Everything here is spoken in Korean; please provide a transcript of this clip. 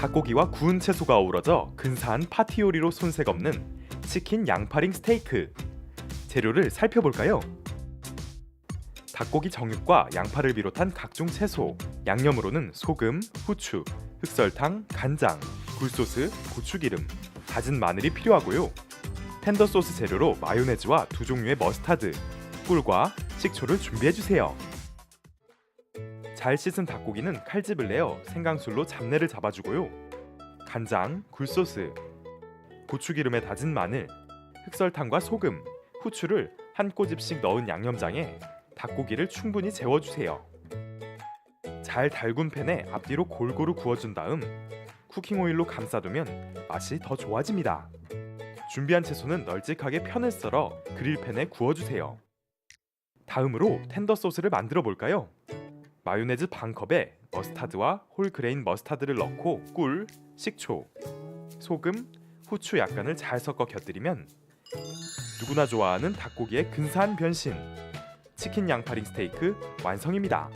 닭고기와 구운 채소가 어우러져 근사한 파티 요리로 손색 없는 치킨 양파링 스테이크. 재료를 살펴볼까요? 닭고기 정육과 양파를 비롯한 각종 채소, 양념으로는 소금, 후추, 흑설탕, 간장, 굴소스, 고추기름, 다진 마늘이 필요하고요. 텐더 소스 재료로 마요네즈와 두 종류의 머스타드, 꿀과 식초를 준비해 주세요. 잘 씻은 닭고기는 칼집을 내어 생강술로 잡내를 잡아주고요. 간장, 굴소스, 고추기름에 다진 마늘, 흑설탕과 소금, 후추를 한 꼬집씩 넣은 양념장에 닭고기를 충분히 재워주세요. 잘 달군 팬에 앞뒤로 골고루 구워준 다음 쿠킹 오일로 감싸두면 맛이 더 좋아집니다. 준비한 채소는 널찍하게 편을 썰어 그릴팬에 구워주세요. 다음으로 텐더 소스를 만들어 볼까요? 마요네즈 반 컵에 머스타드와 홀그레인 머스타드를 넣고 꿀, 식초, 소금, 후추 약간을 잘 섞어 곁들이면 누구나 좋아하는 닭고기의 근사한 변신 치킨 양파링 스테이크 완성입니다.